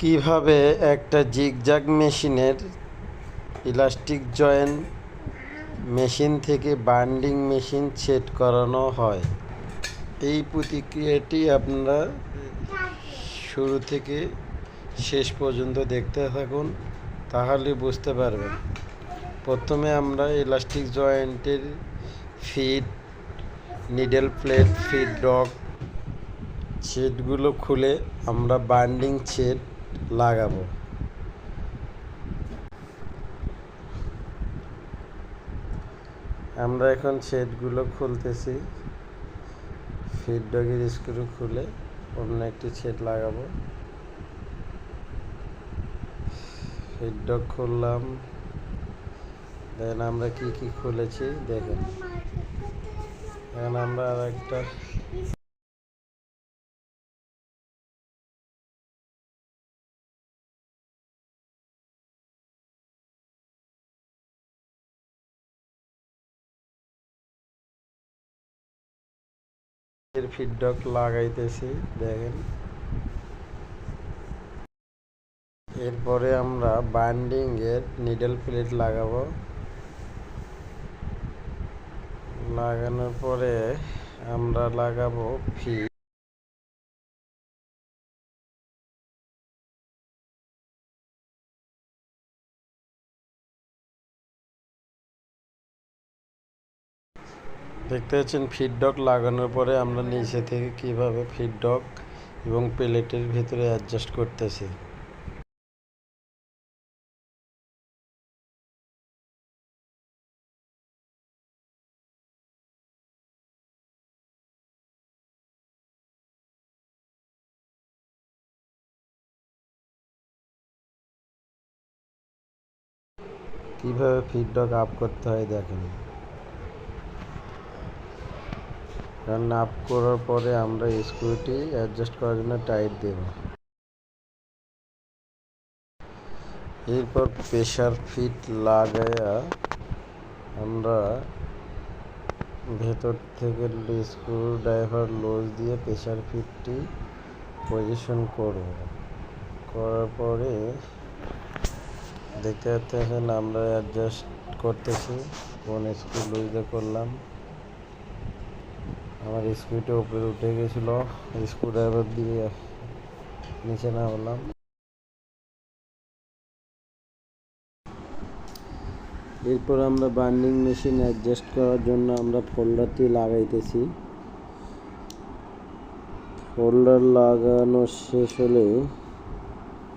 কীভাবে একটা জিগজ্যাগ মেশিনের ইলাস্টিক জয়েন্ট মেশিন থেকে বাইন্ডিং মেশিন সেট করানো হয়? এই প্রতিক্রিয়াটি আপনারা শুরু থেকে শেষ পর্যন্ত দেখতে থাকুন, তাহলে বুঝতে পারবেন। প্রথমে আমরা ইলাস্টিক জয়েন্টের fit needle plate fit dog ছেদগুলো খুলে আমরা বাইন্ডিং ছেদ লাগাবো। আমরা এখন ছেদগুলো খুলতেছি। ফিট ডগের স্ক্রু খুলে অন্য একটি ছেদ লাগাবো। ফিট ডগ খুললাম। দেন আমরা কি কি খুলেছি? দেখেন। এখন আমরা আর একটা এর ফিডব্যাক লাগাইতেছি, দেখেন। এরপরে আমরা বাইন্ডিং এর নিডল প্লেট লাগাবো। লাগানোর পরে আমরা লাগাবো ফি দেখতে পাচ্ছেন ফিডডক লাগানোর পরে আমরা নিচে থেকে কীভাবে ফিডডক এবং প্লেটের ভিতরে অ্যাডজাস্ট করতেছি। কীভাবে ফিডডক আপ করতে হয় দেখেন। রান্না আপ করার পরে আমরা স্ক্রুটি অ্যাডজাস্ট করার জন্য টাইট দেব। এরপর প্রেশার ফিট লাগাইয়া আমরা ভেতর থেকে স্ক্রু ড্রাইভার লোজ দিয়ে প্রেশার ফিটটি পজিশন করব। করার পরে দেখতে পাচ্ছেন আমরা অ্যাডজাস্ট করতেছি, কোন স্ক্রু লুজে করলাম। আমার স্কুইটা উপরে উঠে গেছিল স্ক্রু ড্রাইভার দিয়ে নিচে না হলাম এরপর আমরা বার্নিং মেশিন অ্যাডজাস্ট করার জন্য আমরা ফোল্ডারটি লাগাইতেছি। ফোল্ডার লাগানো শেষ হলে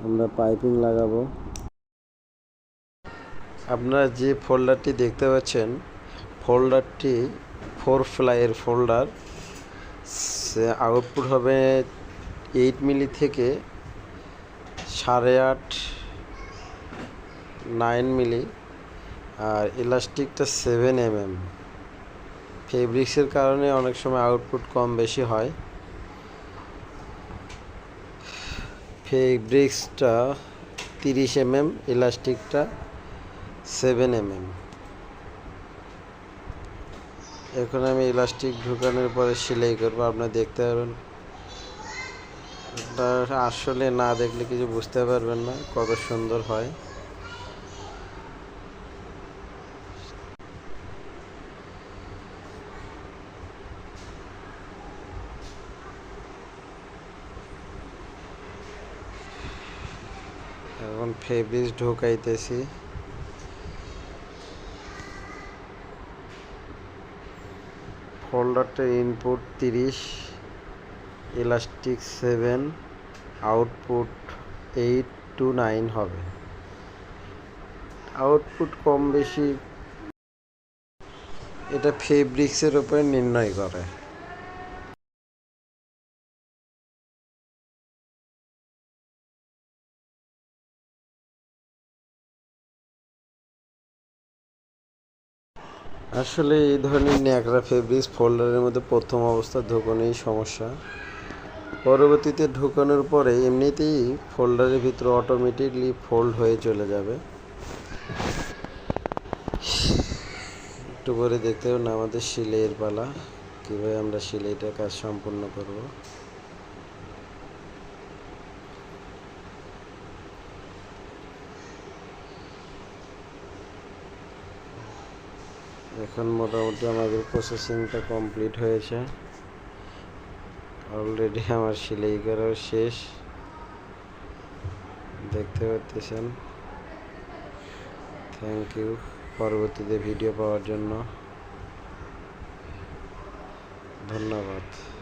আমরা পাইপিং লাগাবো। আপনারা যে ফোল্ডারটি দেখতে পাচ্ছেন, ফোল্ডারটি ফোর ফ্লাইয়ের ফোল্ডার। আউটপুট হবে এইট মিলি থেকে সাড়ে আট নাইন মিলি আর ইলাস্টিকটা সেভেন এম এম ফেব্রিক্সের কারণে অনেক সময় আউটপুট কম বেশি হয়। ফেব্রিক্সটা তিরিশ এম এম ইলাস্টিকটা সেভেন এম এম এখন আমি ইলাস্টিক ঢুকানোর পরে সেলাই করব আপনারা দেখতে পারবেন। আসলে না দেখলে কিছু বুঝতে পারবেন না, কত সুন্দর হয়। এখন ফেব্রিক্স ঢুকাইতেছি। ফোল্ডারটা ইনপুট তিরিশ, elastic seven, output eight to nine হবে। আউটপুট কম বেশি এটা ফেব্রিক্সের উপরে নির্ণয় করে। আসলে এই ধরনের ন্যাকড়া ফেব্রিক্স ফোল্ডারের মধ্যে প্রথম অবস্থা ঢোকানোই সমস্যা। পরবর্তীতে ঢোকানোর পরে এমনিতেই ফোল্ডারের ভিতরে অটোমেটিকলি ফোল্ড হয়ে চলে যাবে। একটু করে দেখতে পাবেন আমাদের সিলাইয়ের পালা, কীভাবে আমরা সিলাইটার কাজ সম্পূর্ণ করব। এখন মোটামুটি আমাদের প্রসেসিংটা কমপ্লিট হয়েছে। অলরেডি আমার সেলাই করাও শেষ। দেখতে পাচ্ছেন। থ্যাংক ইউ পরবর্তীতে ভিডিও পাওয়ার জন্য। ধন্যবাদ।